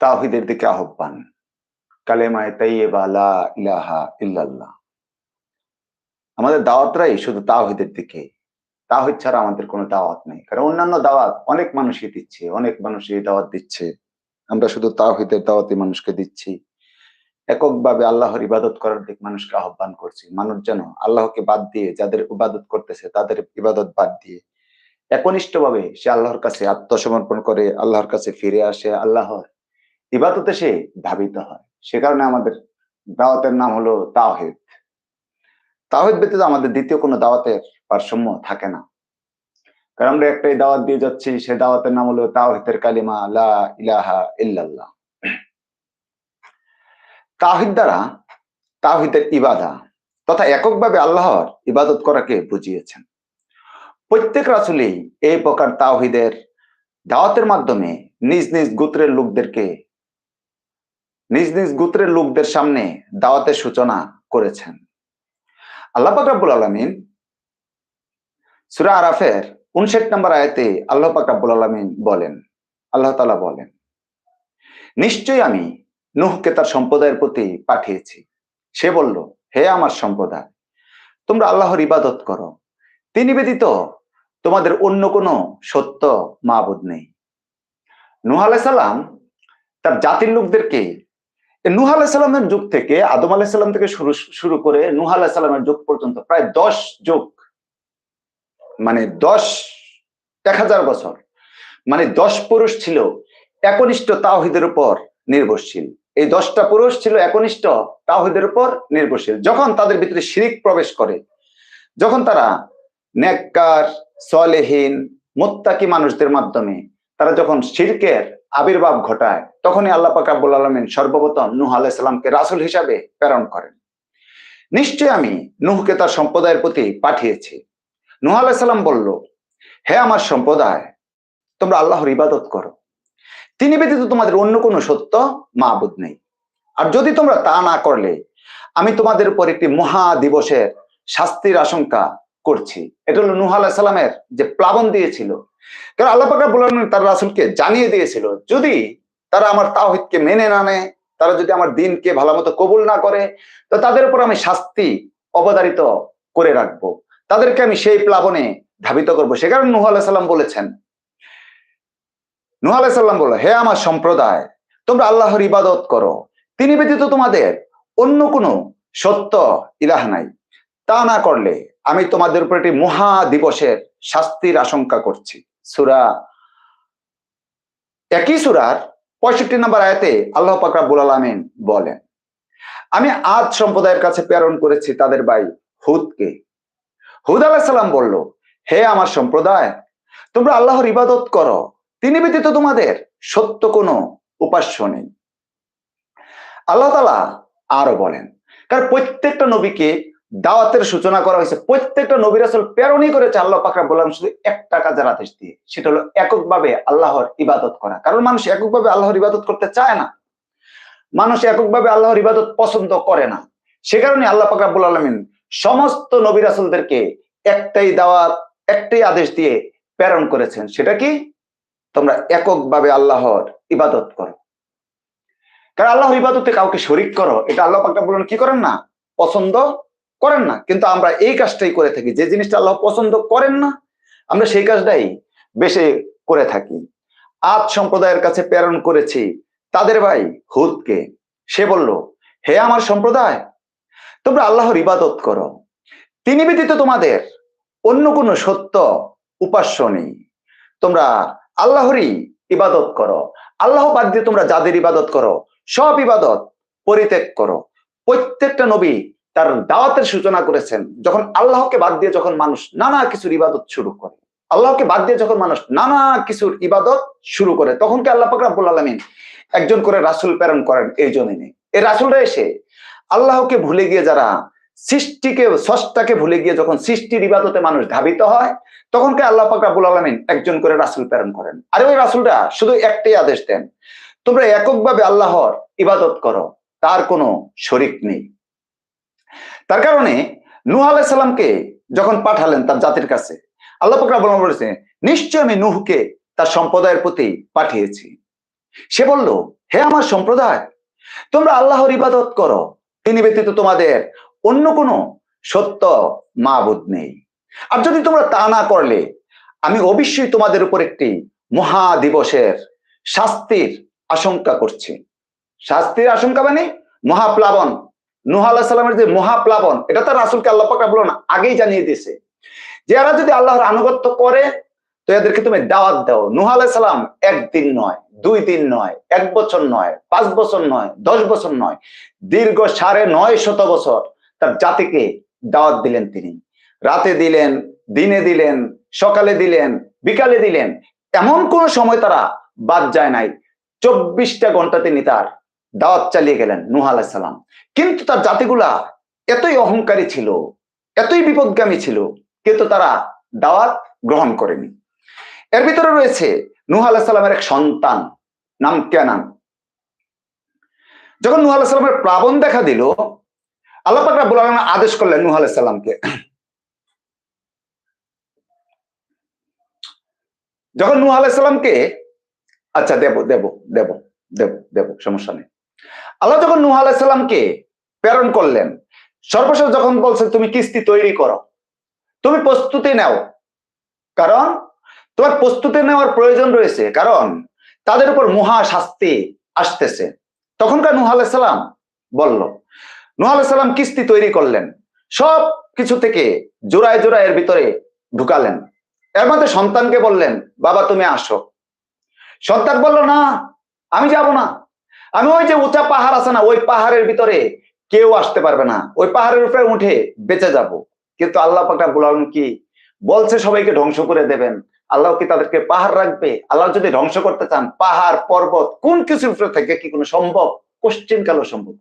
তাহিদের দিকে আহ্বান। কালেমায় তাইয়েবা ইলাহা ইল্লাল্লাহ। আমাদের দাওয়াতরাই শুধু তাওহিদের দিকে। তাহিদ ছাড়া আমাদের কোনো দাওয়াত নেই। কারণ অন্যান্য দাওয়াত অনেক মানুষই দিচ্ছে, অনেক মানুষই দাওয়াত দিচ্ছে। আমরা শুধু তাওহিদের দাওয়াতই মানুষকে দিচ্ছি। এককভাবে আল্লাহর ইবাদত করার দিক মানুষকে আহ্বান করছি। মানুষ যেন আল্লাহকে বাদ দিয়ে যাদের ইবাদত করতেছে তাদের ইবাদত বাদ দিয়ে একনিষ্ঠ ভাবে সে আল্লাহর কাছে আত্মসমর্পণ করে, আল্লাহর কাছে ফিরে আসে, আল্লাহর ইবাদতে সে ধাবিত হয়। সে কারণে আমাদের দাওয়াতের নাম হলো তাওহিদ। তাওহিদ ব্যতীত আমাদের দ্বিতীয় কোনো দাওয়াতের ভারসাম্য থাকে না। কারণ আমরা একটাই দাওয়াত দিয়ে যাচ্ছি, সে দাওয়াতের নাম হলো তাওহিদের কালিমা লা ইলাহা ইল্লাল্লাহ। তাহিদ দ্বারা তাহিদের ইবাদা তথা এককভাবে আল্লাহর ইবাদত করাকে বুঝিয়েছেন। প্রত্যেক রাসুলেই এই প্রকার তাওহিদের দাওয়াতের মাধ্যমে নিজ নিজ গোত্রের লোকদেরকে নিজ নিজ গোত্রের লোকদের সামনে দাওয়াতের সূচনা করেছেন। আল্লাহ পাক রাব্বুল আলামিন সূরা আরাফের 59 নম্বর আয়তে আল্লাহ পাক রাব্বুল আলামিন বলেন, আল্লাহ তালা বলেন, নিশ্চয়ই আমি নুহকে তার সম্প্রদায়ের প্রতি পাঠিয়েছি। সে বলল, হে আমার সম্প্রদায়, তোমরা আল্লাহর ইবাদত করো। তিনি ব্যতীত তোমাদের অন্য কোনো সত্য মাবুদ নেই। নুহ সালাম তার জাতির লোকদেরকে নুহ সালামের যুগ থেকে, আদম সালাম থেকে শুরু শুরু করে নুহ সালামের যুগ পর্যন্ত প্রায় দশ যুগ মানে দশ, এক হাজার বছর মানে দশ পুরুষ ছিল একনিষ্ঠ তাওহিদের উপর নির্ভরশীল। এই দশটা পুরুষ ছিল একনিষ্ঠ তাওহিদের উপর নির্ভরশীল। যখন তাদের ভিতরে শিরিক প্রবেশ করে, যখন তারা নেককার, সলেহীন, মোত্তাকি মানুষদের মাধ্যমে, তারা যখন শিরকের আবির্ভাব ঘটায়, তখনই আল্লাহ পাক আলামিন সর্বপ্রথম নূহ সালামকে রাসূল হিসাবে প্রেরণ করেন। নিশ্চয় আমি নূহকে তার সম্প্রদায়ের প্রতি পাঠিয়েছি। নূহ আলাইহিস সালাম বলল, হে আমার সম্প্রদায়, তোমরা আল্লাহর ইবাদত করো। তিনি ব্যতীত তোমাদের অন্য কোনো সত্য মাবুদ নেই। আর যদি তোমরা তা না করলে, আমি তোমাদের উপর একটি মহা দিবসের শাস্তির আশঙ্কা করছি। এটা হলো নুহ আলাহ সালামের যে প্লাবন দিয়েছিল কারণ আল্লাহ পাকা বলেন তার রাসুলকে জানিয়ে দিয়েছিল, যদি তারা আমার তাওহিদকে মেনে না নেয়, তারা যদি আমার দিনকে ভালো মতো কবুল না করে, তো তাদের উপর আমি শাস্তি অবধারিত করে রাখব। তাদেরকে আমি সেই প্লাবনে ধাবিত করব। সে কারণে নুহ আলাহ সাল্লাম বলেছেন, নুহ আলাহ সাল্লাম বলল, হে আমার সম্প্রদায়, তোমরা আল্লাহর ইবাদত করো। তিনি ব্যতীত তোমাদের অন্য কোনো সত্য ইলাহ নাই। তা না করলে আমি তোমাদের উপর একটি মহা দিবসের শাস্তির আশঙ্কা করছি। সুরা। একই সুরার পঁয়ষট্টি নম্বর আয়াতে আল্লাহ পাকরাবুল আলমিন বলেন, আমি আজ সম্প্রদায়ের কাছে প্রেরণ করেছি তাদের ভাই হুদকে। হুদ আলাহ সাল্লাম বলল, হে আমার সম্প্রদায়, তোমরা আল্লাহর ইবাদত করো। তিনি ব্যতীত তোমাদের সত্য কোনো উপাস্য নেই। আল্লাহ তালা আরও বলেন, কারণ প্রত্যেকটা নবীকে দাওয়াতের সূচনা করা হয়েছে। প্রত্যেকটা নবীর আসল প্রেরণই করেছে আল্লাহ পাকরা বললাম, শুধু একটা কাজের আদেশ দিয়ে, সেটা হলো এককভাবে আল্লাহর ইবাদত করা। কারণ মানুষ এককভাবে আল্লাহর ইবাদত করতে চায় না। মানুষ এককভাবে আল্লাহর ইবাদত পছন্দ করে না। সে কারণে আল্লাহ পাকরাবুল আলমিন সমস্ত নবী রাসুলদেরকে একটাই দাওয়াত, একটাই আদেশ দিয়ে প্রেরণ করেছেন। সেটা কি? তোমরা এককভাবে আল্লাহর ইবাদত করো। কারণ আল্লাহর ইবাদতে কাউকে শরিক করো, এটা আল্লাহ পাকরা বলেন কি করেন না? পছন্দ করেন না। কিন্তু আমরা এই কাজটাই করে থাকি। যে জিনিসটা আল্লাহ পছন্দ করেন না, আমরা সেই কাজটাই বেশি করে থাকি। আজ সম্প্রদায়ের কাছে প্রেরণ করেছি, তাদের ভাই হুদকে। সে বলল, হে আমার সম্প্রদায়, তোমরা আল্লাহর ইবাদত করো। তিনি ব্যতীত তোমাদের অন্য কোনো সত্য উপাস্য নেই। তোমরা আল্লাহরই ইবাদত করো। আল্লাহ বাদ দিয়ে তোমরা যাদের ইবাদত করো, সব ইবাদত পরিত্যাগ করো। প্রত্যেকটা নবী তার দাওয়াতের সূচনা করেছেন, যখন আল্লাহকে বাদ দিয়ে যখন মানুষ নানা কিছুর ইবাদত শুরু করে। আল্লাহকে বাদ দিয়ে যখন মানুষ নানা কিছুর ইবাদত শুরু করে, তখন কি আল্লাহ পাকরাবুল আলমিন একজন করে রাসুল প্রেরণ করেন এই জমিনে? এই রাসুলরা এসে আল্লাহকে ভুলে গিয়ে যারা সৃষ্টিকে সষ্টাকে ভুলে গিয়ে যখন সৃষ্টির ইবাদতে মানুষ ধাবিত হয়, তখন কে আল্লাহ পাকরাবুল আলমিন একজন করে রাসুল প্রেরণ করেন? আর ওই রাসুলটা শুধু একটাই আদেশ দেন, তোমরা এককভাবে আল্লাহর ইবাদত করো, তার কোনো শরিক নেই। তার কারণে নুহ আলাইসাল্লামকে যখন পাঠালেন তার জাতির কাছে, আল্লাহ পাকরা বলেছে নিশ্চয় আমি নুহকে তার সম্প্রদায়ের প্রতি পাঠিয়েছি। সে বলল, হে আমার সম্প্রদায়, তোমরা আল্লাহর ইবাদত করো। তিনি ব্যতীত তোমাদের অন্য কোনো সত্য মাবুদ নেই। আর যদি তোমরা তা না করলে, আমি অবশ্যই তোমাদের উপর একটি মহা দিবসের শাস্তির আশঙ্কা করছি। শাস্তির আশঙ্কা মানে মহাপ্লাবন। নুহ আল্লাহ সাল্লামের যে মহাপ্লাবন, এটা তো রাসুলকে আল্লাহ বলো না আগেই জানিয়ে দিয়েছে। এরা যদি আল্লাহর আনুগত্য করে, তো এদেরকে তুমি দাওয়াত দাও। নুহ আলাহ সাল্লাম একদিন নয়, দুই দিন নয়, এক বছর নয়, পাঁচ বছর নয়, দশ বছর নয়, দীর্ঘ সাড়ে নয় শত বছর তার জাতিকে দাওয়াত দিলেন তিনি। রাতে দিলেন, দিনে দিলেন, সকালে দিলেন, বিকালে দিলেন, এমন কোন সময় তারা বাদ যায় নাই। চব্বিশটা ঘণ্টা তিনি তার দাওয়াত চালিয়ে গেলেন নুহ আলাহিসাল্লাম কিন্তু তার জাতিগুলা এতই অহংকারী ছিল, এতই বিপদগামী ছিল, কিন্তু তারা দাওয়াত গ্রহণ করেনি। এর ভিতরে রয়েছে নুহ আলাহিসাল্লামের এক সন্তান, নাম কেনান। যখন নুহ আলাহিসাল্লামের প্লাবন দেখা দিল, আল্লাহ আলামিন আদেশ করলেন নুহ আলাইসাল্লামকে যখন নুহ আলাইসাল্লামকে আচ্ছা দেব দেব দেব দেব দেব, সমস্যা নেই। আল্লাহ যখন নুহ আলাইসাল্লামকে প্রেরণ করলেন, সর্বশেষ যখন বলছে, তুমি কিস্তি তৈরি করো, তুমি প্রস্তুতি নাও। কারণ তোমার প্রস্তুতি নেওয়ার প্রয়োজন রয়েছে, কারণ তাদের উপর মহা শাস্তি আসতেছে। তখনকার নুহ আলাইসাল্লাম বলল, নুহ আলাইসাল্লাম কিস্তি তৈরি করলেন, সব কিছু থেকে জোড়ায় জোড়ায় এর ভিতরে ঢুকালেন। এর মধ্যে সন্তানকে বললেন, বাবা, তুমি আসো। সন্তান বলল, না, আমি যাব না। আমি ওই যে উঁচা পাহাড় আছে না, ওই পাহাড়ের ভিতরে কেউ আসতে পারবে না। ওই পাহাড়ের উপরে উঠে বেঁচে যাব। কিন্তু আল্লাহ পাকটা বললেন কি বলছে সবাইকে ধ্বংস করে দেবেন। আল্লাহ কি তাদেরকে পাহাড় রাখবে? আল্লাহ যদি ধ্বংস করতে চান, পাহাড়, পর্বত, কোন কিছুর উপরে থেকে কি কোনো সম্ভব? কোশ্চিন কালো সম্ভব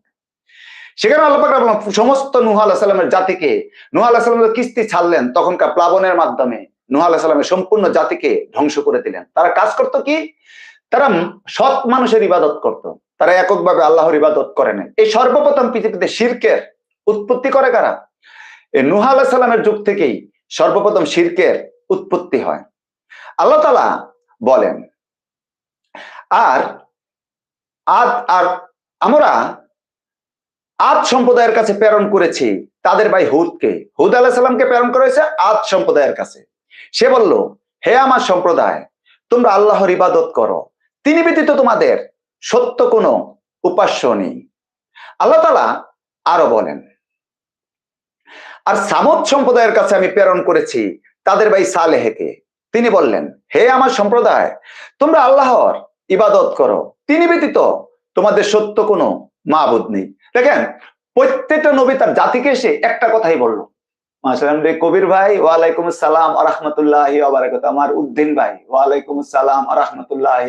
সেখানে আল্লাহ পাক সমস্ত নুহ আল্লাহ জাতিকে, নুহ আল্লাহ কিস্তি ছাড়লেন তখনকার প্লাবনের মাধ্যমে নুহ আল্লাহ সম্পূর্ণ জাতিকে ধ্বংস করে দিলেন। তারা কাজ করত কি? তারা সৎ মানুষের ইবাদত করত। তারা এককভাবে আল্লাহর ইবাদত করে নেয় এই সর্বপ্রথম পৃথিবীতে শিরকের উৎপত্তি করে কারা? এই নুহ আল্লাহ সাল্লামের যুগ থেকেই সর্বপ্রথম শিরকের উৎপত্তি হয়। আল্লাহ তালা বলেন, আর আদ, আর আমরা আদ সম্প্রদায়ের কাছে প্রেরণ করেছি তাদের ভাই হুদকে। হুদ আলাহ সাল্লামকে প্রেরণ করেছে আদ সম্প্রদায়ের কাছে। সে বলল, হে আমার সম্প্রদায়, তোমরা আল্লাহর ইবাদত করো। তিনি ব্যতীত তোমাদের সত্য কোনো উপাস্য নেই। আল্লাহ তালা আরও বলেন, আর সামদ সম্প্রদায়ের কাছে আমি প্রেরণ করেছি তাদের ভাই সালেহেকে। তিনি বললেন, হে আমার সম্প্রদায়, তোমরা আল্লাহর ইবাদত করো। তিনি ব্যতীত তোমাদের সত্য কোনো মাবুদ নেই। দেখেন, প্রত্যেকটা নবী তার জাতিকে এসে একটা কথাই বলল। কবির ভাই, ওয়ালাইকুম আসসালাম আরহামতুল্লাহ আবারাকাত আমার উদ্দিন ভাই, ওয়ালাইকুম আসসালাম আরহামতুল্লাহ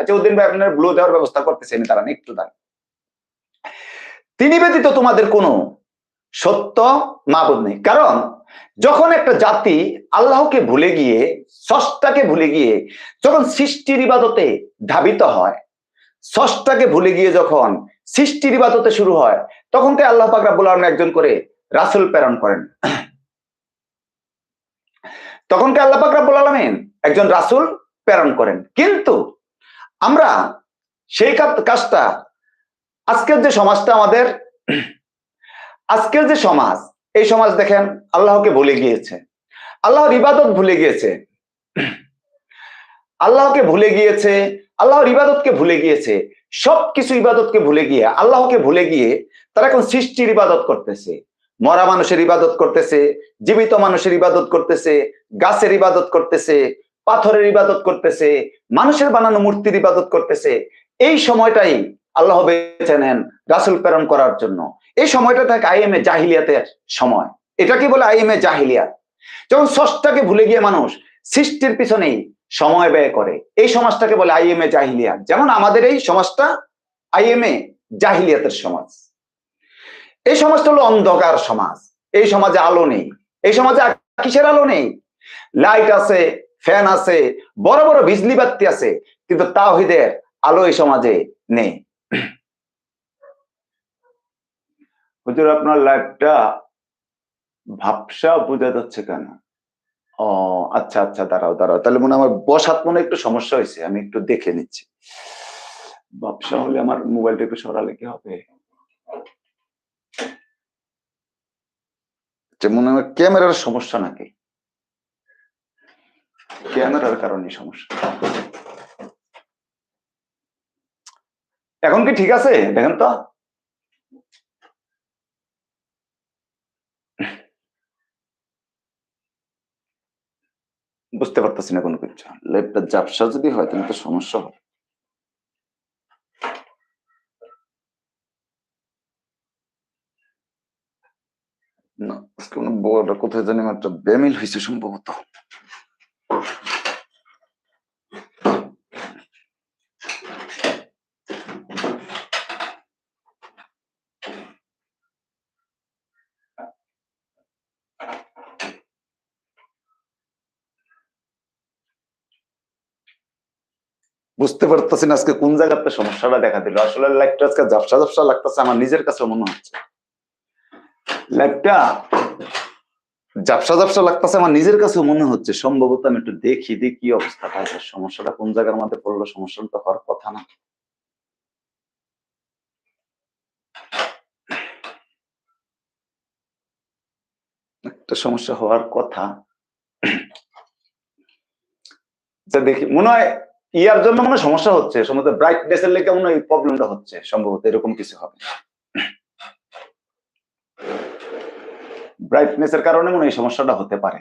আচ্ছা উদ্দিন ভাই, আপনার ব্লু দেওয়ার ব্যবস্থা করতেছেন তারা একটু দাঁড়ান। তিনি ব্যতীত তোমাদের কোনো সত্য মাবুদ নেই। কারণ, যখন একটা জাতি আল্লাহকে ভুলে গিয়ে ষষ্ঠাকে ভুলে গিয়ে, যখন সৃষ্টির ইবাদতে ধাবিত হয় ষষ্ঠাকে ভুলে গিয়ে যখন সৃষ্টির ইবাদতে শুরু হয়, তখন তো আল্লাহ পাক রাব্বুল আলামিন একজন করে রাসুল প্রেরণ করেন। তখন কে আল্লাহ রাব্বুল আলামিন একজন রাসূল প্রেরণ করেন। কিন্তু আমরা সেই কাজটা, আজকের যে সমাজটা আমাদের, আজকের যে সমাজ, এই সমাজ দেখেন আল্লাহকে ভুলে গিয়েছে। আল্লাহর ইবাদত ভুলে গিয়েছে। আল্লাহকে ভুলে গিয়েছে, আল্লাহর ইবাদতকে ভুলে গিয়েছে। সবকিছু ইবাদতকে ভুলে গিয়ে, আল্লাহকে ভুলে গিয়ে তারা এখন সৃষ্টির ইবাদত করতেছে। মরা মানুষের ইবাদত করতেছে, জীবিত মানুষের ইবাদত করতেছে, গাছের ইবাদত করতেছে, পাথরের ইবাদত করতেছে, মানুষের বানানো মূর্তির ইবাদত করতেছে, এই সময়টাই আল্লাহ বেছে নেন রাসুল প্রেরণ করার জন্য। এই সময়টা থাকে আইএমএ জাহিলিয়াতের সময়। এটা কি বলে আইএমএ জাহিলিয়াত? যখন ষষ্ঠাকে ভুলে গিয়ে মানুষ সৃষ্টির পিছনেই সময় ব্যয় করে, এই সমাজটাকে বলে আইএমএ জাহিলিয়াত। যেমন আমাদের এই সমাজটা আইএমএ জাহিলিয়াতের সমাজ। এই সমাজটা হলো অন্ধকার সমাজ। এই সমাজে আলো নেই। এই সমাজে কিসের আলো নেই? লাইট আছে ফ্যান আছে, বড় বড় বিজলি বাতি আছে, কিন্তু তাওহিদের আলো এই সমাজে নেই। হুজুর, আপনার লাইফটা ভাবসা বোঝা যাচ্ছে কেন? ও আচ্ছা আচ্ছা দাঁড়াও দাঁড়াও। তাহলে মনে আমার বসাত মনে একটু সমস্যা হয়েছে। আমি একটু দেখে নিচ্ছি। ভাবসা হলে আমার মোবাইলটা একটু সরালে কি হবে? যে মনে হয় ক্যামেরার সমস্যা নাকি? ক্যামেরার কারণে সমস্যা। এখন কি ঠিক আছে? দেখেন তো। বুঝতে পারতেছি না কোনো কিছু। লেপটা জাপসা যদি হয়, তাহলে তো সমস্যা হবে না আজকে কোনো বড় কোথায় জানি একটা বেমিল হয়েছে সম্ভবত। বুঝতে পারতেছি না আজকে কোন জায়গাতে সমস্যাটা দেখা দিল। আসলে লাইটটা আজকে ঝাপসা ঝাপসা লাগতেছে, আমার নিজের কাছে মনে হচ্ছে। লাইটটা ঝাপসা ঝাপসা লাগতেছে আমার নিজের কাছে মনে হচ্ছে, সম্ভবত আমি একটু দেখি দেখি কি অবস্থাটা আছে সমস্যাটা কোন জায়গার মধ্যে পড়ল, সমস্যাটা তো হওয়ার কথা না। একটা সমস্যা হওয়ার কথা। যা দেখি, মনে হয় ইয়ার জন্য মনে সমস্যা হচ্ছে সম্ভবত ব্রাইটনেস এর লেগে মনে হয় প্রবলেমটা হচ্ছে, সম্ভবত এরকম কিছু হবে। ব্রাইটনেস এর কারণে মনে এই সমস্যাটা হতে পারে।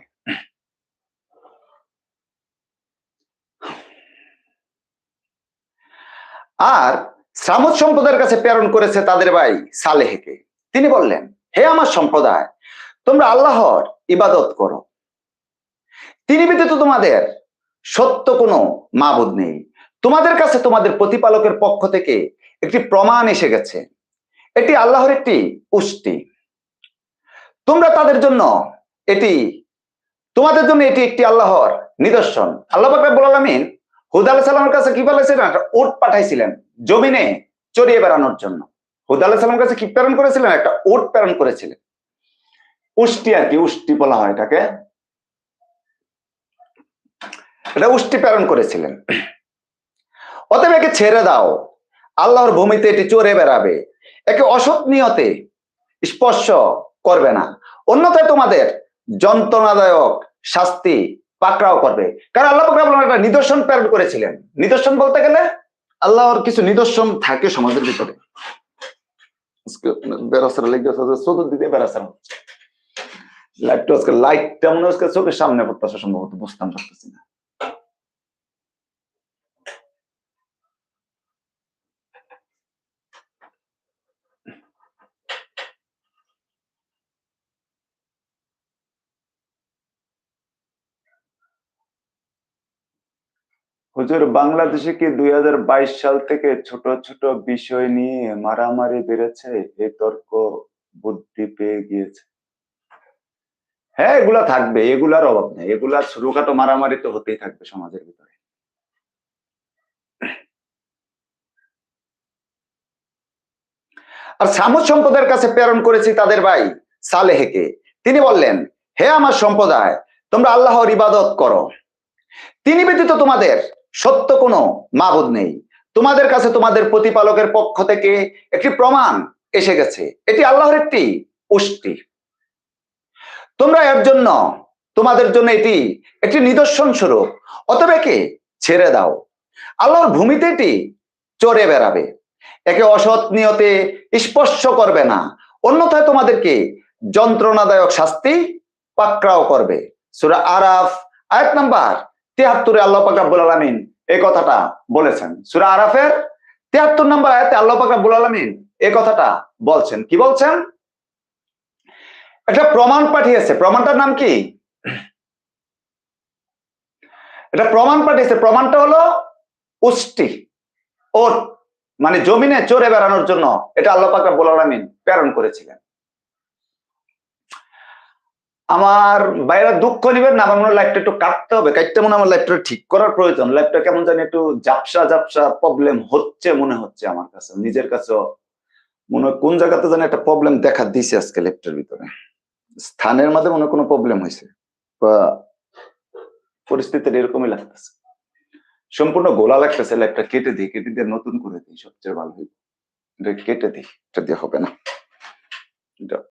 আর শ্রামত সম্প্রদায়ের কাছে প্রেরণ করেছে তাদের ভাই সালেহকে। তিনি বললেন, হে আমার সম্প্রদায়, তোমরা আল্লাহর ইবাদত করো। তিনি ব্যতীত তোমাদের সত্য কোনো মাবুদ নেই। তোমাদের কাছে তোমাদের প্রতিপালকের পক্ষ থেকে একটি প্রমাণ এসে গেছে। এটি আল্লাহর একটি উষ্টি তোমরা তাদের জন্য এটি, তোমাদের জন্য এটি একটি আল্লাহর নিদর্শন। আল্লাহ বাকরাবুল আলমিন হুদ আলাহ সাল্লামের কাছে কি বলেছিলেন উট পাঠাইছিলেন জমিনে চড়িয়ে বেড়ানোর জন্য। হুদ আলাহ সাল্লামের কাছে কি প্রেরণ করেছিলেন? একটা উট প্রেরণ করেছিলেন। উষ্টি আর কি, উষ্টি বলা হয় এটাকে। এটা উষ্টি প্রেরণ করেছিলেন। অতএব একে ছেড়ে দাও। আল্লাহর ভূমিতে এটি চড়ে বেড়াবে। একে অসৎ নিয়তে স্পর্শ করবে না। অন্যথায় তোমাদের যন্ত্রণাদায়ক শাস্তি পাকড়াও করবে। কারণ আল্লাহ পাকড়া একটা নিদর্শন প্রেরণ করেছিলেন। নিদর্শন বলতে গেলে আল্লাহর কিছু নিদর্শন থাকে সমাজের ভিতরে। লাইটটা লাইটটা মনে হচ্ছে চোখের সামনে পড়তেছে, সম্ভবত বুঝতাম পারতেছি না। হুজুর, বাংলাদেশে কি দুই হাজার বাইশ সাল থেকে ছোট ছোট বিষয় নিয়ে মারামারি বেড়েছে? এই তর্ক বুদ্ধি পেয়ে গিয়েছে। হ্যাঁ এগুলা থাকবে, এগুলার অভাব নেই। এগুলা ছোটখাটো মারামারি তো হতেই থাকবে সমাজের ভিতরে। আর সামুদ সম্প্রদায়ের কাছে প্রেরণ করেছি তাদের ভাই সালেহেকে। তিনি বললেন, হে আমার সম্প্রদায়, তোমরা আল্লাহর ইবাদত করো। তিনি ব্যতীত তোমাদের সত্য কোনো মাবুদ নেই। তোমাদের কাছে তোমাদের প্রতিপালকের পক্ষ থেকে একটি প্রমাণ এসে গেছে। এটি আল্লাহর একটি উষ্টি তোমরা এর জন্য, তোমাদের জন্য এটি একটি নিদর্শন স্বরূপ। অতবে কে ছেড়ে দাও। আল্লাহর ভূমিতে এটি চড়ে বেড়াবে। একে অসৎ নিয়তে স্পর্শ করবে না। অন্যথায় তোমাদেরকে যন্ত্রণাদায়ক শাস্তি পাকড়াও করবে। সুরা আরাফ, আয়াত নাম্বার তিয়াত্তরে আল্লাহ পাক রাব্বুল আলামিন এই কথাটা বলেছেন। সুরা আরাফের তিয়াত্তর নম্বর আয়াতে আল্লাহ পাক রাব্বুল আলামিন এই কথাটা বলছেন। কি বলছেন? একটা প্রমাণ পাঠিয়েছে। প্রমাণটার নাম কি? এটা প্রমাণ পাঠিয়েছে। প্রমাণটা হলো উষ্টি, ওট মানে জমিনে চড়ে বেড়ানোর জন্য এটা আল্লাহ পাক রাব্বুল আলামিন প্রেরণ করেছিলেন। আমার বাইরে দুঃখ নিবেন না, আমার মনে লাইফটা একটু কাটতে হবে। কাটতে মনে আমার লাইফটা ঠিক করার প্রয়োজন। লাইফটা কেমন জানি একটু জাপসা জাপসা প্রবলেম হচ্ছে মনে হচ্ছে আমার কাছে। নিজের কাছে মনে হয় কোন জায়গাতে জানি একটা প্রবলেম দেখা দিছে আজকে লেফটের ভিতরে। স্থানের মধ্যে মনে কোনো প্রবলেম হয়েছে বা পরিস্থিতিটা এরকমই লাগতেছে। সম্পূর্ণ গোলা লাগতেছে লাইফটা কেটে দিই কেটে দিয়ে নতুন করে দিই, সবচেয়ে ভালো হইব। এটা কেটে দিই, এটা দিয়ে হবে না।